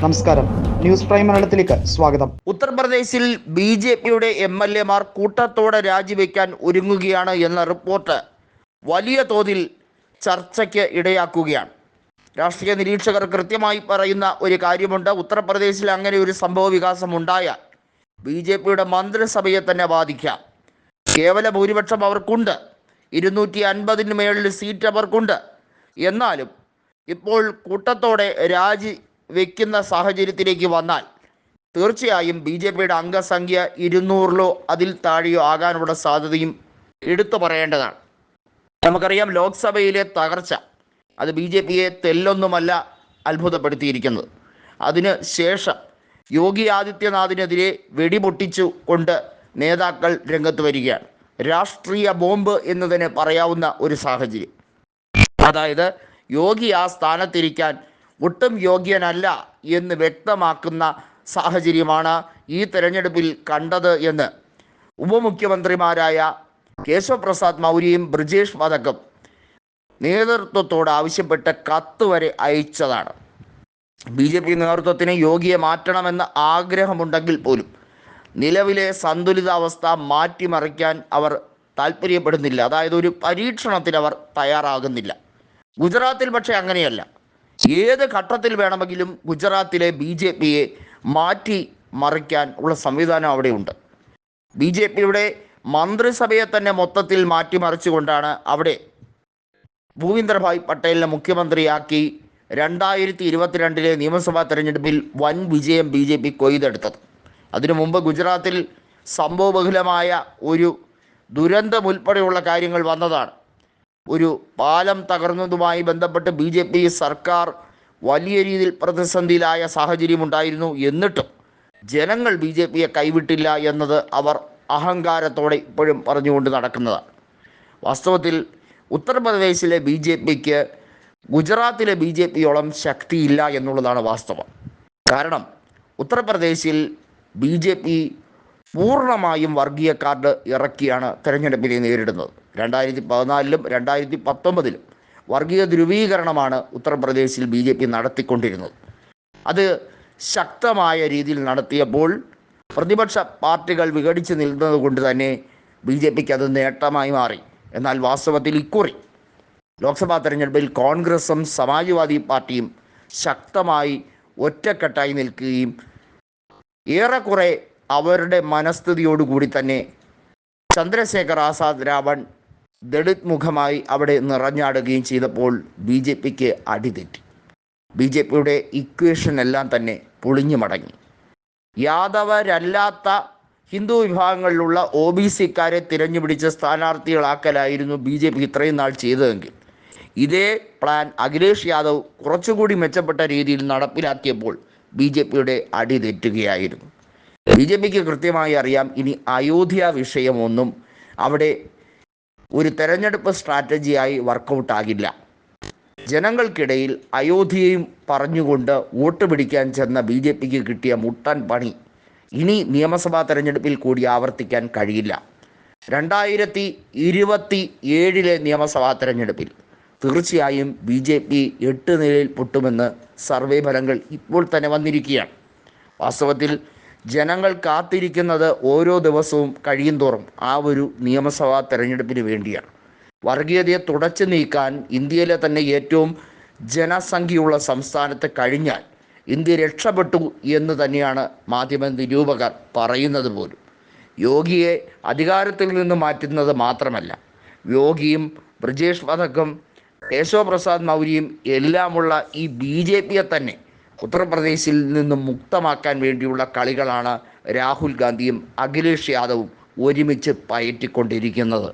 നമസ്കാരം. News prime മലയാളത്തിലേക്ക് സ്വാഗതം. ഉത്തർപ്രദേശിൽ ബി ജെ പിയുടെ എം എൽ എമാർ കൂട്ടത്തോടെ രാജിവെക്കാൻ ഒരുങ്ങുകയാണ് എന്ന റിപ്പോർട്ട് വലിയ തോതിൽ ചർച്ചയ്ക്ക് ഇടയാക്കുകയാണ്. രാഷ്ട്രീയ നിരീക്ഷകർ കൃത്യമായി പറയുന്ന ഒരു കാര്യമുണ്ട്. ഉത്തർപ്രദേശിൽ അങ്ങനെ ഒരു സംഭവ വികാസം ഉണ്ടായാൽ ബി ജെ പിയുടെ മന്ത്രിസഭയെ തന്നെ ബാധിക്കാം. കേവല ഭൂരിപക്ഷം അവർക്കുണ്ട്. ഇരുന്നൂറ്റി അൻപതിന് മേളിൽ സീറ്റ് അവർക്കുണ്ട്. എന്നാലും ഇപ്പോൾ കൂട്ടത്തോടെ രാജി വെക്കുന്ന സാഹചര്യത്തിലേക്ക് വന്നാൽ തീർച്ചയായും ബി ജെ പിയുടെ അംഗസംഖ്യ ഇരുന്നൂറിലോ അതിൽ താഴെയോ ആകാനുള്ള സാധ്യതയും എടുത്തു പറയേണ്ടതാണ്. നമുക്കറിയാം ലോക്സഭയിലെ തകർച്ച അത് ബി ജെ പിയെ തെല്ലൊന്നുമല്ല അത്ഭുതപ്പെടുത്തിയിരിക്കുന്നത്. അതിന് ശേഷം യോഗി ആദിത്യനാഥിനെതിരെ വെടിപൊട്ടിച്ചു കൊണ്ട് നേതാക്കൾ രംഗത്ത് വരികയാണ്. രാഷ്ട്രീയ ബോംബ് എന്ന് തന്നെ പറയാവുന്ന ഒരു സാഹചര്യം. അതായത് യോഗി ആ സ്ഥാനത്തിരിക്കാൻ ഒട്ടും യോഗ്യനല്ല എന്ന് വ്യക്തമാക്കുന്ന സാഹചര്യമാണ് ഈ തെരഞ്ഞെടുപ്പിൽ കണ്ടത് എന്ന്. ഉപമുഖ്യമന്ത്രിമാരായ കേശവപ്രസാദ് മൗര്യയും ബ്രിജേഷ് വധക്കും നേതൃത്വത്തോട് ആവശ്യപ്പെട്ട് കത്ത് വരെ അയച്ചതാണ്. ബി ജെ പി നേതൃത്വത്തിന് യോഗിയെ മാറ്റണമെന്ന് ആഗ്രഹമുണ്ടെങ്കിൽ പോലും നിലവിലെ സന്തുലിതാവസ്ഥ മാറ്റിമറിക്കാൻ അവർ താല്പര്യപ്പെടുന്നില്ല. അതായത് ഒരു പരീക്ഷണത്തിന് അവർ തയ്യാറാകുന്നില്ല. ഗുജറാത്തിൽ പക്ഷേ അങ്ങനെയല്ല. ഏത് ഘട്ടത്തിൽ വേണമെങ്കിലും ഗുജറാത്തിലെ ബി ജെ പിയെ മാറ്റി മറിക്കാൻ ഉള്ള സംവിധാനം അവിടെയുണ്ട്. ബി ജെ പിയുടെ മന്ത്രിസഭയെ തന്നെ മൊത്തത്തിൽ മാറ്റിമറിച്ചുകൊണ്ടാണ് അവിടെ ഭൂവിന്ദർഭായ് പട്ടേലിനെ മുഖ്യമന്ത്രിയാക്കി രണ്ടായിരത്തി ഇരുപത്തിരണ്ടിലെ നിയമസഭാ തെരഞ്ഞെടുപ്പിൽ വൻ വിജയം ബി ജെ പി കൊയ്തെടുത്തത്. അതിനു മുമ്പ് ഗുജറാത്തിൽ സംഭവബഹുലമായ ഒരു ദുരന്തം ഉൾപ്പെടെയുള്ള കാര്യങ്ങൾ വന്നതാണ്. ഒരു പാലം തകർന്നതുമായി ബന്ധപ്പെട്ട് ബി ജെ പി സർക്കാർ വലിയ രീതിയിൽ പ്രതിസന്ധിയിലായ സാഹചര്യമുണ്ടായിരുന്നു. എന്നിട്ടും ജനങ്ങൾ ബി ജെ പിയെ കൈവിട്ടില്ല എന്നത് അവർ അഹങ്കാരത്തോടെ ഇപ്പോഴും പറഞ്ഞുകൊണ്ട് നടക്കുന്നതാണ്. വാസ്തവത്തിൽ ഉത്തർപ്രദേശിലെ ബി ജെ പിക്ക് ഗുജറാത്തിലെ ബി ജെ പിയോളം ശക്തിയില്ല എന്നുള്ളതാണ് വാസ്തവം. കാരണം ഉത്തർപ്രദേശിൽ ബി ജെ പി പൂർണമായും വർഗീയ കാർഡ് ഇറക്കിയാണ് തെരഞ്ഞെടുപ്പിനെ നേരിടുന്നത്. രണ്ടായിരത്തി പതിനാലിലും രണ്ടായിരത്തി പത്തൊമ്പതിലും വർഗീയ ധ്രുവീകരണമാണ് ഉത്തർപ്രദേശിൽ ബി ജെ പി നടത്തിക്കൊണ്ടിരുന്നത്. അത് ശക്തമായ രീതിയിൽ നടത്തിയപ്പോൾ പ്രതിപക്ഷ പാർട്ടികൾ വിഘടിച്ച് നിൽക്കുന്നത് കൊണ്ട് തന്നെ ബി ജെ പിക്ക് അത് നേട്ടമായി മാറി. എന്നാൽ വാസ്തവത്തിൽ ഇക്കുറി ലോക്സഭാ തെരഞ്ഞെടുപ്പിൽ കോൺഗ്രസും സമാജ്വാദി പാർട്ടിയും ശക്തമായി ഒറ്റക്കെട്ടായി നിൽക്കുകയും ഏറെക്കുറെ അവരുടെ മനസ്ഥിതിയോടുകൂടി തന്നെ ചന്ദ്രശേഖർ ആസാദ് രാവൺ ദളിത് മുഖമായി അവിടെ നിറഞ്ഞാടുകയും ചെയ്തപ്പോൾ ബി ജെ പിക്ക് അടിതെറ്റി ബി ജെ പിയുടെ ഇക്വേഷനെല്ലാം തന്നെ പൊളിഞ്ഞു മടങ്ങി. യാദവരല്ലാത്ത ഹിന്ദു വിഭാഗങ്ങളിലുള്ള ഒ ബി സിക്കാരെ തിരഞ്ഞുപിടിച്ച സ്ഥാനാർത്ഥികളാക്കലായിരുന്നു ബി ജെ പി ഇത്രയും നാൾ ചെയ്തതെങ്കിൽ. ഇതേ പ്ലാൻ അഖിലേഷ് യാദവ് കുറച്ചുകൂടി മെച്ചപ്പെട്ട രീതിയിൽ നടപ്പിലാക്കിയപ്പോൾ ബി ജെ പിയുടെ അടി തെറ്റുകയായിരുന്നു. ബി ജെ പിക്ക് കൃത്യമായി അറിയാം ഇനി അയോധ്യ വിഷയമൊന്നും അവിടെ ഒരു തെരഞ്ഞെടുപ്പ് സ്ട്രാറ്റജിയായി വർക്കൗട്ട് ആകില്ല ജനങ്ങൾക്കിടയിൽ അയോധ്യയും പറഞ്ഞുകൊണ്ട് വോട്ട് പിടിക്കാൻ ചെന്ന ബി ജെ പിക്ക് കിട്ടിയ മുട്ടൻ പണി ഇനി നിയമസഭാ തെരഞ്ഞെടുപ്പിൽ കൂടി ആവർത്തിക്കാൻ കഴിയില്ല. രണ്ടായിരത്തി ഇരുപത്തി ഏഴിലെ നിയമസഭാ തെരഞ്ഞെടുപ്പിൽ തീർച്ചയായും ബി ജെ പി എട്ട് നിലയിൽ പൊട്ടുമെന്ന് സർവേ ഫലങ്ങൾ ഇപ്പോൾ തന്നെ വന്നിരിക്കുകയാണ്. വാസ്തവത്തിൽ ജനങ്ങൾ കാത്തിരിക്കുന്നത് ഓരോ ദിവസവും കഴിയും തോറും ആ ഒരു നിയമസഭാ തെരഞ്ഞെടുപ്പിന് വേണ്ടിയാണ്. വർഗീയതയെ തുടച്ചു നീക്കാൻ ഇന്ത്യയിലെ തന്നെ ഏറ്റവും ജനസംഖ്യയുള്ള സംസ്ഥാനത്ത് കഴിഞ്ഞാൽ ഇന്ത്യ രക്ഷപ്പെട്ടു എന്ന് തന്നെയാണ് മാധ്യമ നിരൂപകർ പറയുന്നത് പോലും. യോഗിയെ അധികാരത്തിൽ നിന്ന് മാറ്റുന്നത് മാത്രമല്ല യോഗിയും ബ്രിജേഷ് പഥക്കും കേശവ പ്രസാദ് മൗര്യയും എല്ലാമുള്ള ഈ ബി ജെ പിയെ തന്നെ ഉത്തർപ്രദേശിൽ നിന്നും മുക്തമാക്കാൻ വേണ്ടിയുള്ള കളികളാണ് രാഹുൽ ഗാന്ധിയും അഖിലേഷ് യാദവും ഒരുമിച്ച് പയറ്റിക്കൊണ്ടിരിക്കുന്നത്.